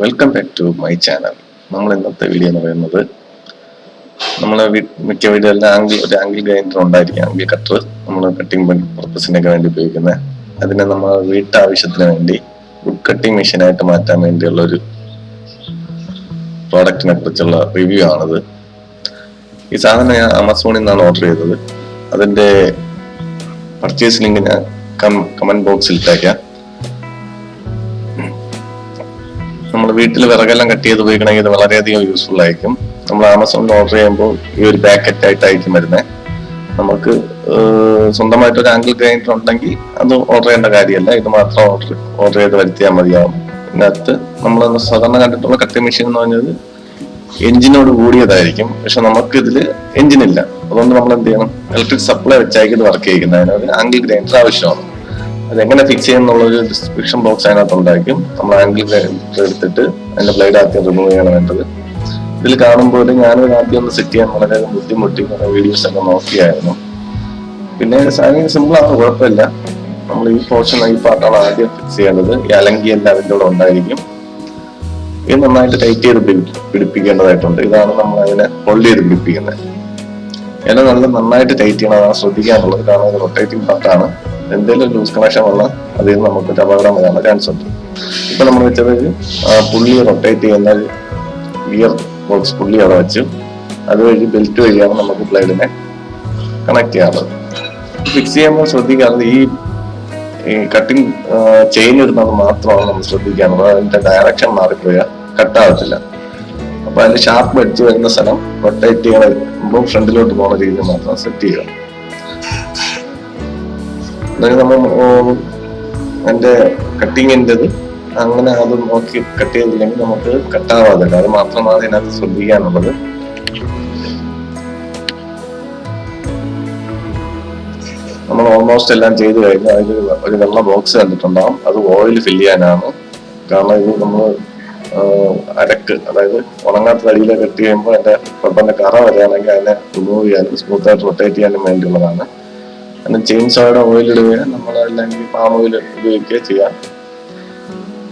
Welcome back to my channel നമ്മൾ ഇന്നത്തെ video എന്ന് പറയുന്നത് നമ്മളെ മിക്ക വീടുകളിലും ആംഗിൾ ഒരു ആംഗിൾ ഗ്രൈൻഡർ ഉണ്ടായിരിക്കും. ആംഗിൾ കട്ടർ നമ്മൾ കട്ടിംഗ് പർപ്പസിനൊക്കെ വേണ്ടി ഉപയോഗിക്കുന്ന. അതിനെ നമ്മൾ വീട്ടാവശ്യത്തിന് വേണ്ടി വുഡ് കട്ടിംഗ് മെഷീനായിട്ട് മാറ്റാൻ വേണ്ടിയുള്ള ഒരു പ്രോഡക്റ്റിനെ കുറിച്ചുള്ള റിവ്യൂ ആണിത്. ഈ സാധനം ഞാൻ ആമസോണിൽ നിന്നാണ് ഓർഡർ ചെയ്തത്. അതിന്റെ പർച്ചേസ് ലിങ്ക് ഞാൻ കമന്റ് ബോക്സിൽ ഇട്ടേക്കാം. നമ്മൾ വീട്ടിൽ വിറകെല്ലാം കട്ട് ചെയ്ത് ഉപയോഗിക്കണമെങ്കിൽ ഇത് വളരെയധികം യൂസ്ഫുൾ ആയിരിക്കും. നമ്മൾ ആമസോണിൽ ഓർഡർ ചെയ്യുമ്പോൾ ഈ ഒരു പാക്കറ്റ് ആയിട്ടായിരിക്കും വരുന്നത് നമുക്ക് സ്വന്തമായിട്ട് ഒരു ആംഗിൾ ഗ്രൈൻഡർ ഉണ്ടെങ്കിൽ അത് ഓർഡർ ചെയ്യേണ്ട കാര്യമല്ല. ഇത് മാത്രം ഓർഡർ ഓർഡർ ചെയ്ത് വരുത്തിയാൽ മതിയാവും. ഇതിനകത്ത് നമ്മൾ സാധാരണ കണ്ടിട്ടുള്ള കട്ടി മെഷീൻ എന്ന് പറഞ്ഞത് എഞ്ചിനോട് കൂടിയതായിരിക്കും. പക്ഷെ നമുക്ക് ഇതിൽ എഞ്ചിനില്ല അതുകൊണ്ട് നമ്മൾ എന്ത് ചെയ്യണം? ഇലക്ട്രിക് സപ്ലൈ വെച്ചായിരിക്കും ഇത് വർക്ക് ചെയ്യുന്നത് അതിനൊരു ആംഗിൾ ഗ്രൈൻഡർ ആവശ്യമാണ്. അതെങ്ങനെ ഫിക്സ് ചെയ്യുന്നുള്ളൊരു ഡിസ്ക്രിപ്ഷൻ ബോക്സ് അതിനകത്ത് ഉണ്ടായിരിക്കും. നമ്മൾ ആംഗിൾ എടുത്തിട്ട് അതിന്റെ ബ്ലേഡ് ആദ്യം റിമൂവ് ചെയ്യണം വേണ്ടത്. ഇതിൽ കാണുമ്പോൾ ഞാനൊരു ആദ്യം ഒന്ന് സെറ്റ് ചെയ്യാൻ വളരെ ബുദ്ധിമുട്ടി. കുറെ വീഡിയോസ് ഒക്കെ നോക്കിയായിരുന്നു. പിന്നെ സാധനം സിമ്പിൾ ആണ് കുഴപ്പമില്ല. നമ്മൾ ഈ പോർഷൻ ഈ പാർട്ടാണ് ആദ്യം ഫിക്സ് ചെയ്യേണ്ടത്. ഈ അലങ്കി എല്ലാം അതിന്റെ കൂടെ ഉണ്ടായിരിക്കും. ഇത് നന്നായിട്ട് ടൈറ്റ് ചെയ്ത് പിടി- പിടിപ്പിക്കേണ്ടതായിട്ടുണ്ട്. ഇതാണ് നമ്മൾ അതിനെ ഹോൾഡ് ചെയ്ത് പിടിപ്പിക്കുന്നത്. എല്ലാം നല്ല നന്നായിട്ട് ടൈറ്റ് ചെയ്യണം. ശ്രദ്ധിക്കാനുള്ളത്. കാരണം ഇത് റൊട്ടേറ്റിംഗ് പാർട്ടാണ് എന്തെങ്കിലും ലൂസ് കണക്ഷൻ വന്നാൽ അതിൽ നിന്ന് നമുക്ക് ഒരു അപകടം വരാനുള്ള ചാൻസ് ഉണ്ട്. ഇപ്പൊ നമ്മൾ വെച്ചത് പുള്ളി റൊട്ടേറ്റ് ചെയ്യുന്ന ഗിയർ ബോക്സ് പുള്ളി അവിടെ വെച്ചു അതുവഴി ബെൽറ്റ് വഴിയാണ് നമുക്ക് ബ്ലേഡിനെ കണക്ട് ചെയ്യാറുള്ളത്. ഫിക്സ് ചെയ്യുമ്പോൾ ശ്രദ്ധിക്കാറുണ്ട് ഈ കട്ടിങ് ചെയിൻ ഇടുന്നത് മാത്രമാണ് നമ്മൾ ശ്രദ്ധിക്കാറുള്ളത്. അതിന്റെ ഡയറക്ഷൻ മാറിപ്പോയാൽ കട്ടാവത്തില്ല അപ്പൊ അതിന്റെ ഷാർപ്പ് എടുത്ത് വരുന്ന സ്ഥലം റൊട്ടേറ്റ് ചെയ്യണം ഫ്രണ്ടിലോട്ട് പോകുന്ന രീതിയിൽ മാത്രം സെറ്റ് ചെയ്യുക. അതായത് നമ്മൾ അതിന്റെ കട്ടിങ്ങിന്റെത് അങ്ങനെ അത് നോക്കി കട്ട് ചെയ്തില്ലെങ്കിൽ നമുക്ക് കട്ടാവാതില്ല അത് മാത്രമാണ് അതിനകത്ത് ശ്രദ്ധിക്കാനുള്ളത്. നമ്മൾ ഓൾമോസ്റ്റ് എല്ലാം ചെയ്തു കഴിഞ്ഞു അതിൽ ഒരു വെള്ള ബോക്സ് കണ്ടിട്ടുണ്ടാവും. അത് ഓയിൽ ഫില്ല് ചെയ്യാനാണ്. കാരണം ഇത് നമ്മൾ അരക്ക് അതായത് ഉണങ്ങാത്ത തടിയിലെ കെട്ടി കഴിയുമ്പോൾ അതിന്റെ റബ്ബറിന്റെ കറ വരികയാണെങ്കിൽ അതിനെ റിമൂവ് ചെയ്യാനും സ്മൂത്ത് ആയിട്ട് റൊട്ടേറ്റ് ചെയ്യാനും വേണ്ടിയുള്ളതാണ്. അതിന് ചെയിൻ സോയുടെ ഓയിൽ ഇടുക നമ്മൾ അല്ലെങ്കിൽ പാം ഓയിൽ ഉപയോഗിക്കുക ചെയ്യാം.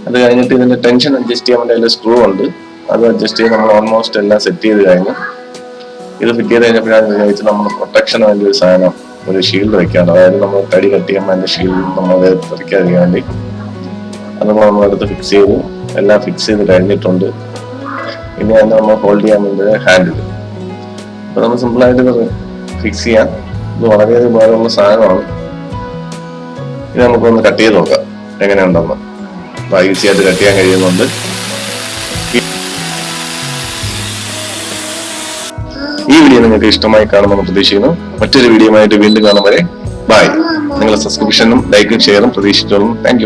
അത് കഴിഞ്ഞിട്ട് ഇതിന്റെ ടെൻഷൻ അഡ്ജസ്റ്റ് ചെയ്യാൻ വേണ്ടി അതിൽ സ്ക്രൂ ഉണ്ട്. അത് അഡ്ജസ്റ്റ് ചെയ്ത് നമ്മൾ ഓൾമോസ്റ്റ് എല്ലാം സെറ്റ് ചെയ്ത് കഴിഞ്ഞു. ഇത് ഫിറ്റ് ചെയ്ത് കഴിഞ്ഞപ്പോഴാണ് ഉപയോഗിച്ച് നമ്മൾ പ്രൊട്ടക്ഷൻ വേണ്ടി ഒരു സാധനം ഒരു ഷീൽഡ് വെക്കാണ്ട് അതായത് നമ്മൾ തടി കട്ട് അതിന്റെ ഷീൽഡ് നമ്മൾ തെറിക്കാതിരിക്കാൻ വേണ്ടി. അത് നമ്മൾ നമ്മളെടുത്ത് ഫിക്സ് ചെയ്തു. എല്ലാം ഫിക്സ് ചെയ്ത് കഴിഞ്ഞിട്ടുണ്ട്. ഇനി നമ്മൾ ഹോൾഡ് ചെയ്യാൻ വേണ്ടി ഹാൻഡിൽ അപ്പൊ നമ്മൾ സിമ്പിൾ ആയിട്ട് ഫിക്സ് ചെയ്യാം. ഇത് വളരെയധികം ഭാരമുള്ള സാധനമാണ്. ഇനി നമുക്കൊന്ന് കട്ട് ചെയ്ത് നോക്കാം. എങ്ങനെയുണ്ടെന്ന്. ഈസി ആയിട്ട് കട്ട് ചെയ്യാൻ കഴിയുന്നുണ്ട്. ഈ വീഡിയോ നിങ്ങൾക്ക് ഇഷ്ടമായി കാണുമെന്ന് പ്രതീക്ഷിക്കുന്നു. മറ്റൊരു വീഡിയോ ആയിട്ട് വീണ്ടും കാണും വരെ. ബൈ നിങ്ങളുടെ സബ്സ്ക്രിപ്ഷനും ലൈക്കും ഷെയറും പ്രതീക്ഷിച്ചോളും താങ്ക്